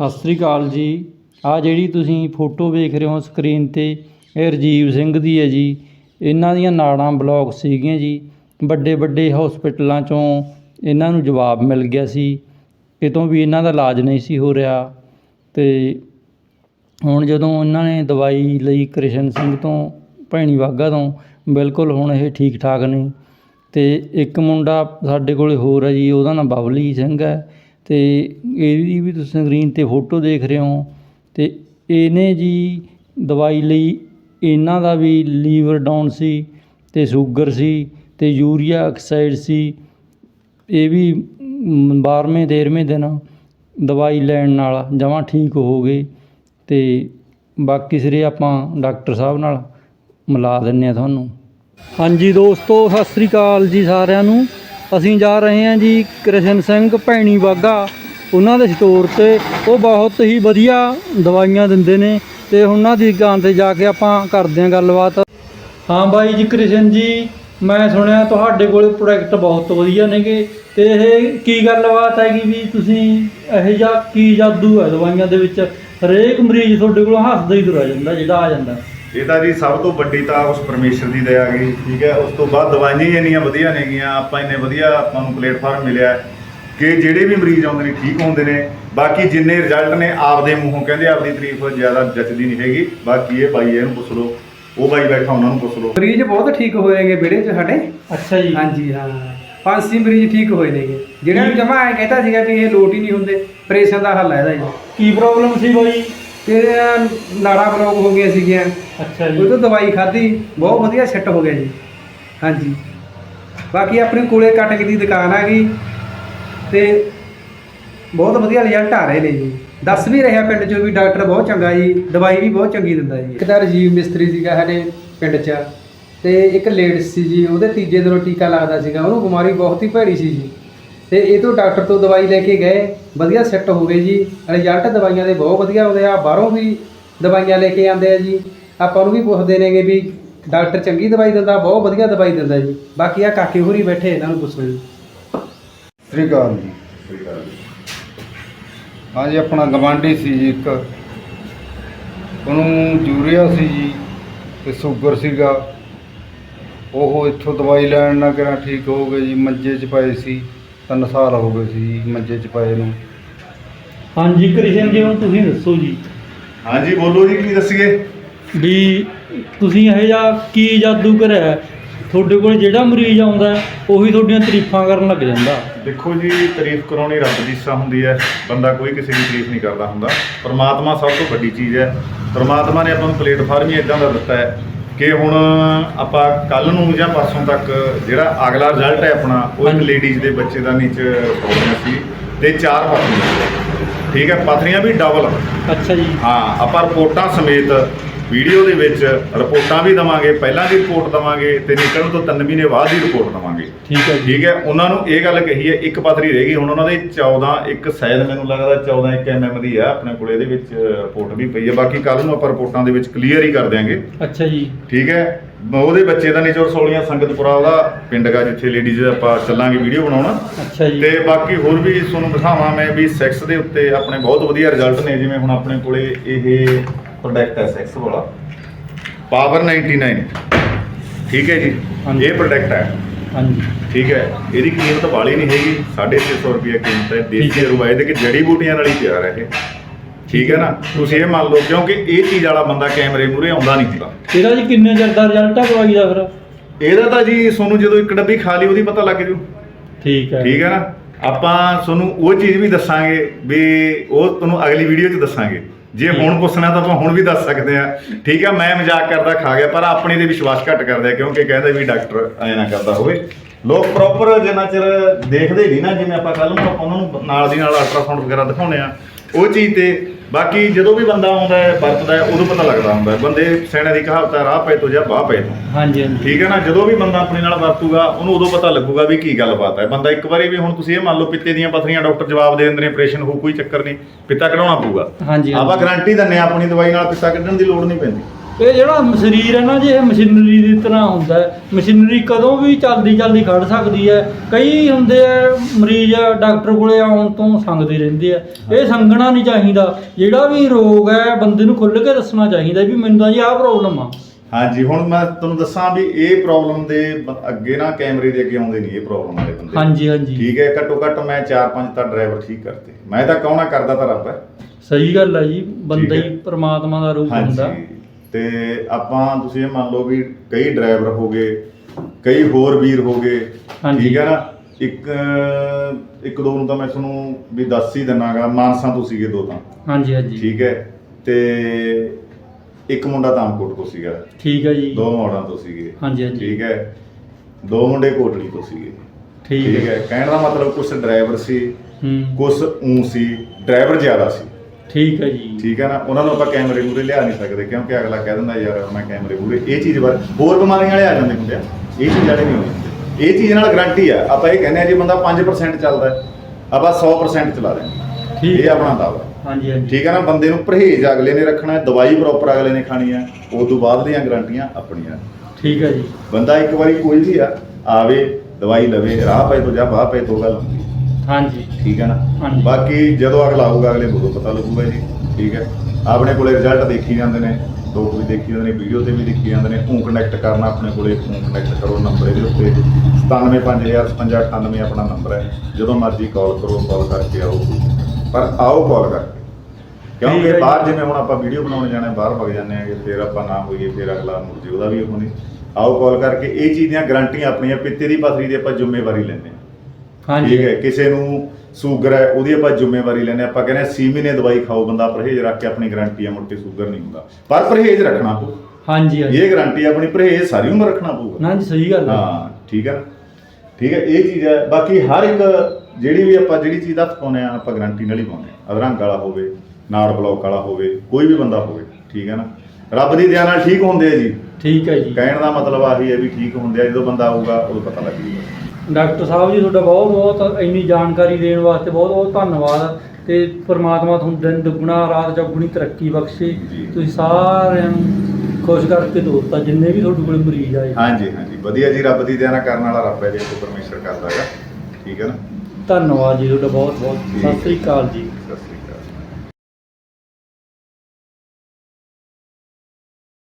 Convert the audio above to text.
ਸਤਿ ਸ੍ਰੀ ਅਕਾਲ ਜੀ। ਆ ਜਿਹੜੀ ਤੁਸੀਂ ਫੋਟੋ ਵੇਖ ਰਹੇ ਹੋ ਸਕਰੀਨ ਤੇ, ਇਹ ਰਜੀਵ ਸਿੰਘ ਦੀ ਹੈ ਜੀ। ਇਹਨਾਂ ਦੀਆਂ ਨਾੜਾਂ ਬਲੌਕ ਸੀਗੀਆਂ ਜੀ। ਵੱਡੇ ਵੱਡੇ ਹਸਪੀਟਲਾਂ ਚੋਂ ਇਹਨਾਂ ਨੂੰ ਜਵਾਬ ਮਿਲ ਗਿਆ ਸੀ। ਇਹ ਤੋਂ ਵੀ ਇਹਨਾਂ ਦਾ ਇਲਾਜ ਨਹੀਂ ਸੀ ਹੋ ਰਿਹਾ। ਤੇ ਹੁਣ ਜਦੋਂ ਇਹਨਾਂ ਨੇ ਦਵਾਈ ਲਈ ਕ੍ਰਿਸ਼ਨ ਸਿੰਘ ਤੋਂ, ਭੈਣੀ ਵਾਗਾ ਤੋਂ, ਬਿਲਕੁਲ ਹੁਣ ਇਹ ਠੀਕ ਠਾਕ ਨੇ ਤੇ ਇੱਕ ਮੁੰਡਾ ਸਾਡੇ ਕੋਲੇ ਹੋਰ ਹੈ ਜੀ, ਉਹਦਾ ਨਾਮ ਬਬਲੀ ਸਿੰਘ ਹੈ। ਅਤੇ ਇਹਦੀ ਵੀ ਤੁਸੀਂ ਸਕਰੀਨ ਤੇ ਫੋਟੋ ਦੇਖ ਰਹੇ ਹੋ ਅਤੇ ਇਹਨੇ ਜੀ ਦਵਾਈ ਲਈ, ਇਹਨਾਂ ਦਾ ਵੀ ਲੀਵਰ ਡਾਊਨ ਸੀ ਅਤੇ ਸ਼ੂਗਰ ਸੀ ਅਤੇ ਯੂਰੀਆ ਆਕਸਾਈਡ ਸੀ, ਇਹ ਵੀ 12ਵੇਂ 13ਵੇਂ ਦਿਨ ਦਵਾਈ ਲੈਣ ਨਾਲ ਜਮਾਂ ਠੀਕ ਹੋ ਗਏ ਅਤੇ ਬਾਕੀ ਸਿਰੇ ਆਪਾਂ ਡਾਕਟਰ ਸਾਹਿਬ ਨਾਲ ਮਿਲਾ ਦਿੰਦੇ ਹਾਂ ਤੁਹਾਨੂੰ। ਹਾਂਜੀ ਦੋਸਤੋ, ਸਤਿ ਸ੍ਰੀ ਅਕਾਲ ਜੀ ਸਾਰਿਆਂ ਨੂੰ। ਅਸੀਂ ਜਾ ਰਹੇ ਹਾਂ ਜੀ ਕ੍ਰਿਸ਼ਨ ਸਿੰਘ ਭੈਣੀ ਬਾਗਾ ਉਹਨਾਂ ਦੇ ਸਟੋਰ ਤੇ। ਉਹ ਬਹੁਤ ਹੀ ਵਧੀਆ ਦਵਾਈਆਂ ਦਿੰਦੇ ਨੇ ਤੇ ਉਹਨਾਂ ਦੀ ਦੁਕਾਨ ਤੇ ਜਾ ਕੇ ਆਪਾਂ ਕਰਦੇ ਹਾਂ ਗੱਲਬਾਤ। ਹਾਂ ਬਾਈ ਜੀ, ਕ੍ਰਿਸ਼ਨ ਜੀ, ਮੈਂ ਸੁਣਿਆ ਤੁਹਾਡੇ ਕੋਲੇ ਪ੍ਰੋਡਕਟ ਬਹੁਤ ਵਧੀਆ ਨੇਗੇ। ਤੇ ਇਹ ਕੀ ਗੱਲਬਾਤ ਹੈਗੀ ਵੀ ਤੁਸੀਂ ਇਹ ਜਾਂ ਕੀ ਜਾਦੂ ਹੈ ਦਵਾਈਆਂ ਦੇ ਵਿੱਚ? ਹਰੇਕ ਮਰੀਜ਼ ਤੁਹਾਡੇ ਕੋਲ ਹੱਸਦਾ ਹੀ ਤੁਰਿਆ ਜਾਂਦਾ ਜਿਹੜਾ ਆ ਜਾਂਦਾ। ਇਹ ਤਾਂ ਜੀ ਸਭ ਤੋਂ ਵੱਡੀ ਤਾਂ ਉਸ ਪਰਮੇਸ਼ਰ ਦੀ ਦਇਆ ਗਈ ਠੀਕ ਹੈ? ਉਸ ਤੋਂ ਬਾਅਦ ਦਵਾਈਆਂ ਹੀ ਇੰਨੀਆਂ ਵਧੀਆ ਨੇਗੀਆਂ ਆਪਾਂ ਇੰਨੇ ਵਧੀਆ ਆਪਾਂ ਨੂੰ ਪਲੇਟਫਾਰਮ ਮਿਲਿਆ ਕਿ ਜਿਹੜੇ ਵੀ ਮਰੀਜ਼ ਆਉਂਦੇ ਨੇ ਠੀਕ ਹੁੰਦੇ ਨੇ ਬਾਕੀ ਜਿੰਨੇ ਰਿਜ਼ਲਟ ਨੇ ਆਪਦੇ ਮੂੰਹੋਂ ਕਹਿੰਦੇ ਆਪਦੀ ਤਾਰੀਫ ਜ਼ਿਆਦਾ ਜੱਚਦੀ ਨਹੀਂ ਹੈਗੀ ਬਾਕੀ ਇਹ ਬਾਈ ਇਹਨੂੰ ਪੁੱਛ ਲਓ ਉਹ ਬਾਈ ਬੈਠਾ ਉਹਨਾਂ ਨੂੰ ਪੁੱਛ ਲਓ। ਮਰੀਜ਼ ਬਹੁਤ ਠੀਕ ਹੋਏਗੇ ਵਿਹੜੇ 'ਚ ਸਾਡੇ? ਅੱਛਾ ਜੀ। ਹਾਂਜੀ ਹਾਂ। ਪੰਜ ਛੇ ਮਰੀਜ਼ ਠੀਕ ਹੋਏ ਨੇਗੇ। ਜਿਹੜਾ ਨੂੰ ਜਮਾ ਐ ਕਹਿੰਦਾ ਸੀਗਾ ਵੀ ਇਹ ਲੋਟ ਹੀ ਨਹੀਂ ਹੁੰਦੇ ਆਪਰੇਸ਼ਨ ਦਾ ਹੱਲ ਹੈ ਇਹਦਾ ਜੀ। ਕੀ ਪ੍ਰੋਬਲਮ ਸੀ ਬਾਈ? ਤੇ ਨਾੜਾ ਬਲੌਕ ਹੋ ਗਈਆਂ ਸੀਗੀਆਂ। ਅੱਛਾ ਉਹ ਤੋਂ ਦਵਾਈ ਖਾਧੀ ਬਹੁਤ ਵਧੀਆ ਸੈੱਟ ਹੋ ਗਿਆ ਜੀ। ਹਾਂਜੀ। ਬਾਕੀ ਆਪਣੇ ਕੋਲੇ ਕਟਕ ਦੀ ਦੁਕਾਨ ਆ ਗਈ ਤੇ ਬਹੁਤ ਵਧੀਆ ਰਿਜ਼ਲਟ ਆ ਰਹੇ ਨੇ ਜੀ। ਦੱਸ ਵੀ ਰਿਹਾ ਪਿੰਡ 'ਚੋਂ ਵੀ ਡਾਕਟਰ ਬਹੁਤ ਚੰਗਾ ਜੀ ਦਵਾਈ ਵੀ ਬਹੁਤ ਚੰਗੀ ਦਿੰਦਾ ਜੀ। ਇੱਕ ਤਾਂ ਰਜੀਵ ਮਿਸਤਰੀ ਸੀਗਾ ਸਾਡੇ ਪਿੰਡ 'ਚ ਤੇ ਇੱਕ ਲੇਡੀਜ਼ ਸੀ ਜੀ ਉਹਦੇ ਤੀਜੇ ਦਿਨੋਂ ਟੀਕਾ ਲੱਗਦਾ ਸੀਗਾ ਉਹਨੂੰ ਬਿਮਾਰੀ ਬਹੁਤ ਹੀ ਭੈੜੀ ਸੀ ਜੀ। ਤੇ ਇਹ ਤੋਂ ਡਾਕਟਰ ਤੋਂ ਦਵਾਈ ਲੈ ਕੇ ਗਏ। ਵਧੀਆ ਸੈੱਟ ਹੋ ਗਏ ਜੀ। ਰਿਜ਼ਲਟ ਦਵਾਈਆਂ ਦੇ ਬਹੁਤ ਵਧੀਆ ਆਉਂਦੇ ਆ। ਬਾਹਰੋਂ ਵੀ ਦਵਾਈਆਂ ਲੈ ਕੇ ਆਉਂਦੇ ਆ ਜੀ। ਆਪਾਂ ਨੂੰ ਵੀ ਪੁੱਛਦੇ ਨੇਗੇ ਵੀ ਡਾਕਟਰ ਚੰਗੀ ਦਵਾਈ ਦਿੰਦਾ, ਬਹੁਤ ਵਧੀਆ ਦਵਾਈ ਦਿੰਦਾ ਜੀ। ਬਾਕੀ ਆ ਕਾਕੇ ਹੋਰੀ ਬੈਠੇ, ਇਹਨਾਂ ਨੂੰ ਪੁੱਛੋ ਜੀ। ਸ੍ਰੀ ਅਕਾਲ ਜੀ। ਹਾਂਜੀ ਆਪਣਾ ਗਵਾਂਢੀ ਸੀ ਜੀ ਇੱਕ। ਉਹਨੂੰ ਯੂਰੀਆ ਸੀ ਜੀ ਤੇ ਸ਼ੂਗਰ ਸੀਗਾ। ਉਹ ਇੱਥੋਂ ਦਵਾਈ ਲੈਣ ਨਾ ਕਰਾਂ ਠੀਕ ਹੋ ਗਏ ਜੀ, ਮੰਜੇ 'ਚ ਪਏ ਸੀ। ਤਿੰਨ ਸਾਲ ਹੋ ਗਏ ਸੀ ਜੀ ਮੰਜੇ 'ਚ ਪਏ ਨੂੰ। ਹਾਂਜੀ ਕ੍ਰਿਸ਼ਨ ਜੀ ਹੁਣ ਤੁਸੀਂ ਦੱਸੋ ਜੀ। ਹਾਂਜੀ ਬੋਲੋ ਜੀ ਕੀ ਦੱਸੀਏ? ਵੀ ਤੁਸੀਂ ਇਹ ਜਿਹਾ ਕੀ ਜਾਦੂ ਕਰਿਆ ਹੈ? ਤੁਹਾਡੇ ਕੋਲ ਜਿਹੜਾ ਮਰੀਜ਼ ਆਉਂਦਾ ਹੈ, ਉਹੀ ਤੁਹਾਡੀਆਂ ਤਾਰੀਫਾਂ ਕਰਨ ਲੱਗ ਜਾਂਦਾ। ਦੇਖੋ ਜੀ ਤਾਰੀਫ ਕਰਾਉਣੀ ਰੱਬ ਦੀ ਇੱਛਾ ਹੁੰਦੀ ਹੈ। ਬੰਦਾ ਕੋਈ ਕਿਸੇ ਦੀ ਤਾਰੀਫ ਨਹੀਂ ਕਰਦਾ ਹੁੰਦਾ। ਪਰਮਾਤਮਾ ਸਭ ਤੋਂ ਵੱਡੀ ਚੀਜ਼ ਹੈ। ਪਰਮਾਤਮਾ ਨੇ ਆਪਾਂ ਨੂੰ ਪਲੇਟਫਾਰਮ ਹੀ ਇਦਾਂ ਦਾ ਦਿੱਤਾ ਹੈ ਕਿ ਹੁਣ ਆਪਾਂ ਕੱਲ ਨੂੰ ਜਾਂ ਪਰਸੋਂ ਤੱਕ ਜਿਹੜਾ ਅਗਲਾ ਰਿਜ਼ਲਟ ਹੈ ਆਪਣਾ ਉਹ ਇੱਕ। ਲੇਡੀਜ਼ ਦੇ ਬੱਚੇ ਦਾ ਨੀਚ ਪ੍ਰੋਬਲਮ ਸੀ ਤੇ ਚਾਰ ਪਥਰੀਆਂ। ਠੀਕ ਹੈ ਪਥਰੀਆਂ ਵੀ ਡਬਲ ਅੱਛਾ ਜੀ। ਹਾਂ ਆਪਾਂ ਰਿਪੋਰਟਾਂ ਸਮੇਤ ਵੀਡੀਓ ਦੇ ਵਿੱਚ ਰਿਪੋਰਟਾਂ ਵੀ ਦਵਾਂਗੇ ਪਹਿਲਾਂ ਦੀ ਰਿਪੋਰਟ ਦਵਾਂਗੇ ਤੇ ਨਿਕਲਣ ਤੋਂ 3 ਮਹੀਨੇ ਬਾਅਦ ਦੀ ਰਿਪੋਰਟ ਦਵਾਂਗੇ। ਠੀਕ ਹੈ ਠੀਕ ਹੈ ਉਹਨਾਂ ਨੂੰ ਇਹ ਗੱਲ ਕਹੀ ਹੈ ਇੱਕ ਪਥਰੀ ਰਹਿ ਗਈ ਹੁਣ ਉਹਨਾਂ ਦੇ 14 ਇੱਕ ਸ਼ਾਇਦ ਮੈਨੂੰ ਲੱਗਦਾ 14 ਇੱਕ ਐਮਐਮ ਦੀ ਆ ਆਪਣੇ ਕੋਲ ਇਹਦੇ ਵਿੱਚ ਰਿਪੋਰਟ ਵੀ ਪਈ ਹੈ ਬਾਕੀ ਕੱਲ ਨੂੰ ਆਪਾਂ ਰਿਪੋਰਟਾਂ ਦੇ ਵਿੱਚ ਕਲੀਅਰ ਹੀ ਕਰ ਦਿਆਂਗੇ। ਅੱਛਾ ਜੀ। ਠੀਕ ਹੈ ਉਹਦੇ ਬੱਚੇ ਦਾ ਨਿਚੋੜ ਸੋਲੀਆਂ ਸੰਗਤਪੁਰਾ ਉਹਦਾ ਪਿੰਡ ਗਾ ਜਿੱਥੇ ਲੇਡੀਜ਼ ਆਪਾਂ ਚੱਲਾਂਗੇ ਵੀਡੀਓ ਬਣਾਉਣਾ। ਅੱਛਾ ਜੀ। ਤੇ ਬਾਕੀ ਹੋਰ ਵੀ ਤੁਹਾਨੂੰ ਦਿਖਾਵਾਂ ਮੈਂ ਵੀ ਸੈਕਸ ਦੇ ਉੱਤੇ ਆਪਣੇ ਬਹੁਤ ਵਧੀਆ ਰਿਜ਼ਲਟ ਨੇ ਜਿਵੇਂ ਹੁਣ ਆਪਣੇ ਕੋਲੇ ਇਹ ਪ੍ਰੋਡਕਟ ਹੈ ਸੈਕਸ ਵਾਲਾ। ਪਾਵਰ 99 ਠੀਕ ਹੈ ਜੀ। ਇਹ ਪ੍ਰੋਡਕਟ ਹੈ। ਹਾਂਜੀ। ਠੀਕ ਹੈ? ਇਹਦੀ ਕੀਮਤ ਵਾਲੀ ਨਹੀਂ ਹੈਗੀ। 650 ਰੁਪਏ ਕੀਮਤ ਹੈ। ਦੇਸੀ। ਅਰੂਆ ਇਹਦੇ ਕਿ ਜੜੀ ਬੂਟੀਆਂ ਨਾਲ ਹੀ ਤਿਆਰ ਹੈ ਇਹ। ਠੀਕ ਹੈ ਨਾ? ਤੁਸੀਂ ਇਹ ਮੰਨ ਲਓ ਕਿਉਂਕਿ ਇਹ ਚੀਜ਼ ਵਾਲਾ ਬੰਦਾ ਕੈਮਰੇ ਮੂਹਰੇ ਆਉਂਦਾ ਨਹੀਂ ਹੁੰਦਾ। ਇਹਦਾ ਜੀ ਕਿੰਨੇ ਚਿਰ ਦਾ ਰਿਜ਼ਲਟ ਆ ਦਵਾਈ ਦਾ ਫਿਰ? ਇਹਦਾ ਤਾਂ ਜੀ ਤੁਹਾਨੂੰ ਜਦੋਂ ਇੱਕ ਡੱਬੀ ਖਾ ਲਈ ਉਹਦੀ ਪਤਾ ਲੱਗ ਜੂ। ਠੀਕ ਹੈ। ਠੀਕ ਹੈ ਨਾ? ਆਪਾਂ ਤੁਹਾਨੂੰ ਉਹ ਚੀਜ਼ ਵੀ ਦੱਸਾਂਗੇ ਵੀ ਉਹ ਤੁਹਾਨੂੰ ਅਗਲੀ ਵੀਡੀਓ 'ਚ ਦੱਸਾਂਗੇ। ਜੇ ਹੁਣ ਪੁੱਛਣਾ ਤਾਂ ਆਪਾਂ ਹੁਣ ਵੀ ਦੱਸ ਸਕਦੇ ਆ ਠੀਕ ਹੈ ਮੈਂ ਮਜ਼ਾਕ ਕਰਦਾ ਖਾ ਗਿਆ ਪਰ ਆਪਣੇ ਤੇ ਵਿਸ਼ਵਾਸ ਘੱਟ ਕਰਦੇ ਆ ਕਿਉਂਕਿ ਕਹਿੰਦੇ ਵੀ ਡਾਕਟਰ ਐ ਨਾ ਕਰਦਾ ਹੋਵੇ। ਲੋਕ ਪ੍ਰੋਪਰ ਜਿੰਨਾ ਚਿਰ ਦੇਖਦੇ ਨਹੀਂ ਨਾ ਜਿਵੇਂ ਆਪਾਂ ਕੱਲ ਨੂੰ ਆਪਾਂ ਉਹਨਾਂ ਨੂੰ ਨਾਲ ਦੀ ਨਾਲ ਅਲਟਰਾਸਾਊਂਡ ਵਗੈਰਾ ਦਿਖਾਉਂਦੇ ਆ ਉਹ ਚੀਜ਼ ਤੇ ਬਾਕੀ ਜਦੋਂ ਵੀ ਬੰਦਾ ਆਉਂਦਾ ਹੈ ਵਰਤਦਾ ਹੈ ਉਦੋਂ ਪਤਾ ਲੱਗਦਾ ਹੁੰਦਾ ਹੈ। ਬੰਦੇ ਸਿਆਣੇ ਦੀ ਕਹਾਵਤ ਹੈ ਰਾਹ ਪਏ ਤੋਂ ਜਾਂ ਬਾਹ ਪਏ ਤੋਂ। ਹਾਂਜੀ ਹਾਂਜੀ। ਠੀਕ ਹੈ ਨਾ? ਜਦੋਂ ਵੀ ਬੰਦਾ ਆਪਣੇ ਨਾਲ ਵਰਤੂਗਾ ਉਹਨੂੰ ਉਦੋਂ ਪਤਾ ਲੱਗੂਗਾ ਵੀ ਕੀ ਗੱਲਬਾਤ ਹੈ। ਬੰਦਾ ਇੱਕ ਵਾਰੀ ਵੀ ਹੁਣ ਤੁਸੀਂ ਇਹ ਮੰਨ ਲਓ ਪਿੱਤੇ ਦੀਆਂ ਪਥਰੀਆਂ ਡਾਕਟਰ ਜਵਾਬ ਦੇ ਦਿੰਦੇ ਨੇ ਆਪਰੇਸ਼ਨ ਹੋ ਕੋਈ ਚੱਕਰ ਨਹੀਂ ਪਿੱਤਾ ਕਢਾਉਣਾ ਪਊਗਾ। ਹਾਂਜੀ ਆਪਾਂ। ਗਾਰੰਟੀ ਦਿੰਨੇ ਹਾਂ ਆਪਣੀ ਦਵਾਈ ਨਾਲ ਪਿੱਤਾ ਕੱਢਣ ਦੀ ਲੋੜ ਨਹੀਂ ਪੈਂਦੀ। ਇਹ ਜਿਹੜਾ ਸਰੀਰ ਹੈ ਨਾ ਜੇ ਇਹ ਮਸ਼ੀਨਰੀ ਦੀ ਤਰ੍ਹਾਂ ਹੁੰਦਾ ਹੈ। ਮਸ਼ੀਨਰੀ ਕਦੋਂ ਵੀ ਚੱਲਦੀ ਚੱਲਦੀ ਖੜ ਸਕਦੀ ਹੈ। ਕਈ ਹੁੰਦੇ ਆ ਮਰੀਜ਼ ਡਾਕਟਰ ਕੋਲੇ ਆਉਣ ਤੋਂ ਸੰਗਦੇ ਰਹਿੰਦੇ ਆ। ਇਹ ਸੰਗਣਾ ਨਹੀਂ ਚਾਹੀਦਾ। ਜਿਹੜਾ ਵੀ ਰੋਗ ਹੈ ਬੰਦੇ ਨੂੰ ਖੁੱਲ੍ਹ ਕੇ ਦੱਸਣਾ ਚਾਹੀਦਾ ਵੀ ਮੈਨੂੰ ਤਾਂ ਜੀ ਆਹ ਪ੍ਰੋਬਲਮ ਆ। ਹਾਂਜੀ ਹੁਣ ਮੈਂ ਤੁਹਾਨੂੰ ਦੱਸਾਂ ਵੀ ਇਹ ਪ੍ਰੋਬਲਮ ਦੇ ਬ- ਅੱਗੇ ਨਾ ਕੈਮਰੇ ਦੇ ਅੱਗੇ ਆਉਂਦੇ ਨਹੀਂ ਇਹ ਪ੍ਰੋਬਲਮ ਵਾਲੇ ਬੰਦੇ। ਹਾਂਜੀ ਹਾਂਜੀ। ਠੀਕ ਹੈ ਘੱਟੋ ਘੱਟ ਮੈਂ 4-5 ਤਾਂ ਡਰਾਈਵਰ ਠੀਕ ਕਰਤੇ। ਮੈਂ ਤਾਂ ਕਹਣਾ ਕਰਦਾ ਤਾਂ ਰੱਬ ਹੈ। ਸਹੀ ਗੱਲ ਹੈ ਜੀ ਬੰਦਾ ਠੀਕ ਹੀ ਹੈ। ਪ੍ਰਮਾਤਮਾ ਦਾ ਰੂਪ ਹੁੰਦਾ। ਹਾਂਜੀ ਤੇ ਆਪਾਂ ਤੁਸੀਂ ਇਹ ਮੰਨ ਲਓ ਵੀ ਕਈ ਡਰਾਈਵਰ ਹੋ ਗਏ ਕਈ ਹੋਰ ਵੀਰ ਹੋ ਗਏ ਹਾਂਜੀ। ਠੀਕ ਹੈ ਨਾ? ਇੱਕ ਇੱਕ ਦੋ ਨੂੰ ਤਾਂ ਮੈਂ ਤੁਹਾਨੂੰ ਵੀ ਦੱਸ ਹੀ ਦਿਨਾਗਾ ਮਾਨਸਾ ਤੋਂ ਸੀਗੇ ਦੋ ਤਾਂ। ਹਾਂਜੀ ਹਾਂਜੀ। ਠੀਕ ਹੈ? ਤੇ ਇੱਕ ਮੁੰਡਾ ਤਾਮਕੋਟ ਤੋਂ ਸੀਗਾ। ਠੀਕ ਹੈ ਜੀ। ਦੋ ਮੋੜਾਂ ਤੋਂ ਸੀਗੇ। ਹਾਂਜੀ ਹਾਂਜੀ। ਠੀਕ ਹੈ? ਦੋ ਮੁੰਡੇ ਕੋਟਲੀ ਤੋਂ ਸੀਗੇ। ਠੀਕ ਹੈ। ਕਹਿਣ ਦਾ ਮਤਲਬ ਕੁਝ ਡਰਾਈਵਰ ਸੀ ਹੂੰ। ਕੁਝ ਊਂ ਸੀ ਡਰਾਈਵਰ ਜ਼ਿਆਦਾ ਸੀ। ਠੀਕ ਹੈ ਜੀ। ਠੀਕ ਹੈ ਨਾ? ਉਹਨਾਂ ਨੂੰ ਆਪਾਂ ਕੈਮਰੇ ਮੂਰੇ ਲਿਆ ਨਹੀਂ ਸਕਦੇ ਕਿਉਂਕਿ ਅਗਲਾ ਕਹਿ ਦਿੰਦਾ ਯਾਰ ਮੈਂ ਕੈਮਰੇ ਮੂਰੇ ਇਹ ਚੀਜ਼ ਬਾਰੇ ਹੋਰ ਬਿਮਾਰੀਆਂ ਵਾਲੇ ਆ ਜਾਂਦੇ ਹੁੰਦੇ ਆ। ਇਹ ਚੀਜ਼ ਵਾਲੇ ਨਹੀਂ ਹੁੰਦੇ। ਇਹ ਚੀਜ਼ ਨਾਲ ਗਾਰੰਟੀ ਆ। ਆਪਾਂ ਇਹ ਕਹਿੰਦੇ ਆ ਜੇ ਬੰਦਾ 5% ਚੱਲਦਾ ਆਪਾਂ 100% ਚਲਾ ਦੇਣਾ ਠੀਕ ਇਹ ਆਪਣਾ ਦਾਵਾ ਹਾਂਜੀ ਹਾਂਜੀ। ਠੀਕ ਹੈ ਨਾ? ਬੰਦੇ ਨੂੰ ਪਰਹੇਜ਼ ਅਗਲੇ ਨੇ ਰੱਖਣਾ ਹੈ ਦਵਾਈ ਪ੍ਰੋਪਰ ਅਗਲੇ ਨੇ ਖਾਣੀ ਹੈ ਉਸ ਤੋਂ ਬਾਅਦ ਦੀਆਂ ਗਾਰੰਟੀਆਂ ਆਪਣੀਆਂ ਠੀਕ ਹੈ ਜੀ। ਬੰਦਾ ਇੱਕ ਵਾਰੀ ਕੋਈ ਵੀ ਆ ਆਵੇ ਦਵਾਈ ਲਵੇ ਰਾਹ ਪਏ ਤੋਂ ਜਾਂ ਬਾਹ ਪਏ ਤੋਂ ਗੱਲ ਹੁੰਦੀ। ਹਾਂਜੀ। ਠੀਕ ਹੈ ਨਾ? ਹਾਂਜੀ। ਬਾਕੀ ਜਦੋਂ ਅਗਲਾ ਆਊਗਾ ਅਗਲੇ ਨੂੰ ਉਦੋਂ ਪਤਾ ਲੱਗੂਗਾ ਜੀ। ਠੀਕ ਹੈ? ਆਪਣੇ ਕੋਲੇ ਰਿਜ਼ਲਟ ਦੇਖੀ ਜਾਂਦੇ ਨੇ ਲੋਕ ਵੀ ਦੇਖੀ ਜਾਂਦੇ ਨੇ ਵੀਡੀਓ ਤੇ ਵੀ ਦੇਖੀ ਜਾਂਦੇ ਨੇ ਫੋਨ ਕਨੈਕਟ ਕਰਨਾ ਆਪਣੇ ਕੋਲੇ ਫੋਨ ਕਨੈਕਟ ਕਰੋ ਨੰਬਰ ਇਹਦੇ ਉੱਤੇ। 97505598 ਆਪਣਾ ਨੰਬਰ ਹੈ। ਜਦੋਂ ਮਰਜ਼ੀ ਕਾਲ ਕਰੋ ਕਾਲ ਕਰਕੇ ਆਓ। ਪਰ ਆਓ ਕਾਲ ਕਰਕੇ। ਠੀਕ ਹੈ ਕਿਉਂਕਿ ਜੀ। ਬਾਹਰ ਜਿਵੇਂ ਹੁਣ ਆਪਾਂ ਵੀਡੀਓ ਬਣਾਉਣ ਜਾਣਾ ਬਾਹਰ ਵਗ ਜਾਂਦੇ ਆਂਗੇ ਫਿਰ ਆਪਾਂ ਨਾ ਹੋਈਏ ਫਿਰ ਅਗਲਾ ਮੁੜ ਜੇ ਉਹਦਾ ਵੀ ਉਹ ਨਹੀਂ। ਆਓ ਕਾਲ ਕਰਕੇ ਇਹ ਚੀਜ਼ ਦੀਆਂ ਗਾਰੰਟੀਆਂ ਆਪਣੀਆਂ ਪਿੱਤੇ ਦੀ ਪਥਰੀ ਦੀ ਆਪਾਂ ਜ਼ਿੰਮੇਵਾਰੀ ਲੈਂਦੇ ਹਾਂ। ਹਾਂਜੀ। ਠੀਕ ਹੈ ਕਿਸੇ ਨੂੰ ਸ਼ੂਗਰ ਹੈ ਉਹਦੀ ਆਪਾਂ ਜ਼ਿੰਮੇਵਾਰੀ ਲੈਂਦੇ ਹਾਂ। ਆਪਾਂ ਕਹਿੰਦੇ ਹਾਂ 6 ਮਹੀਨੇ ਦਵਾਈ ਖਾਓ ਬੰਦਾ ਪਰਹੇਜ਼ ਰੱਖ ਕੇ ਆਪਣੀ ਗਾਰੰਟੀ ਆ ਮੁੜ ਕੇ ਸ਼ੂਗਰ ਨਹੀਂ ਹੁੰਦਾ। ਪਰ ਪਰਹੇਜ਼ ਰੱਖਣਾ ਪਊ। ਹਾਂਜੀ ਹਾਂਜੀ। ਇਹ ਗਾਰੰਟੀ ਆਪਣੀ ਪਰਹੇਜ਼ ਸਾਰੀ ਉਮਰ ਰੱਖਣਾ ਪਊਗਾ। ਨਾ ਜੀ ਸਹੀ ਗੱਲ ਹੈ। ਹਾਂ ਠੀਕ ਹੈ ਠੀਕ ਹੈ ਇਹ ਚੀਜ਼ ਹੈ। ਬਾਕੀ ਹਰ ਇੱਕ ਜਿਹੜੀ ਵੀ ਆਪਾਂ ਜਿਹੜੀ ਚੀਜ਼ ਦਾ ਪਾਉਂਦੇ ਆ ਆਪਾਂ ਗਾਰੰਟੀ ਨਾਲ ਹੀ ਪਾਉਂਦੇ ਆ ਅਧਰੰਗ ਵਾਲਾ ਹੋਵੇ ਨਾੜ ਬਲੌਕ ਵਾਲਾ ਹੋਵੇ ਕੋਈ ਵੀ ਬੰਦਾ ਹੋਵੇ ਠੀਕ ਹੈ ਨਾ? ਰੱਬ ਦੀ ਦਇਆ ਨਾਲ ਠੀਕ ਹੁੰਦੇ ਆ ਜੀ। ਠੀਕ ਹੈ ਜੀ। ਕਹਿਣ ਦਾ ਮਤਲਬ ਆਹੀ ਹੈ ਵੀ ਠੀਕ ਹੁੰਦੇ ਆ। ਜਦੋਂ ਬੰਦਾ ਆਊਗਾ ਉਦੋਂ ਪਤਾ ਲੱਗ ਜੂਗਾ। ਡਾਕਟਰ ਸਾਹਿਬ ਜੀ ਤੁਹਾਡਾ ਬਹੁਤ ਬਹੁਤ ਇੰਨੀ ਜਾਣਕਾਰੀ ਦੇਣ ਵਾਸਤੇ ਬਹੁਤ ਬਹੁਤ ਧੰਨਵਾਦ। ਤੇ ਪ੍ਰਮਾਤਮਾ ਤੁਹਾਨੂੰ ਦਿਨ ਦੁੱਗਣਾ ਰਾਤ ਚੌਗੁਣੀ ਤਰੱਕੀ ਬਖਸ਼ੇ। ਤੁਸੀਂ ਸਾਰਿਆਂ ਨੂੰ ਖੁਸ਼ ਕਰਕੇ ਦੋਸਤਾ ਜਿੰਨੇ ਵੀ ਤੁਹਾਡੇ ਕੋਲ ਮਰੀਜ਼ ਆਏ। ਹਾਂਜੀ ਹਾਂਜੀ। ਵਧੀਆ ਜੀ ਰੱਬ ਦੀ ਦਇਆ ਨਾਲ ਕਰਨ ਵਾਲਾ ਰੱਬ ਹੈ ਜੇ ਪਰਮੇਸ਼ਰ ਕਰਦਾ ਹੈਗਾ। ਠੀਕ ਹੈ ਨਾ? ਧੰਨਵਾਦ ਜੀ ਤੁਹਾਡਾ ਬਹੁਤ ਬਹੁਤ। ਸਤਿ ਸ੍ਰੀ ਅਕਾਲ ਜੀ। ਸਤਿ ਸ੍ਰੀ ਅਕਾਲ।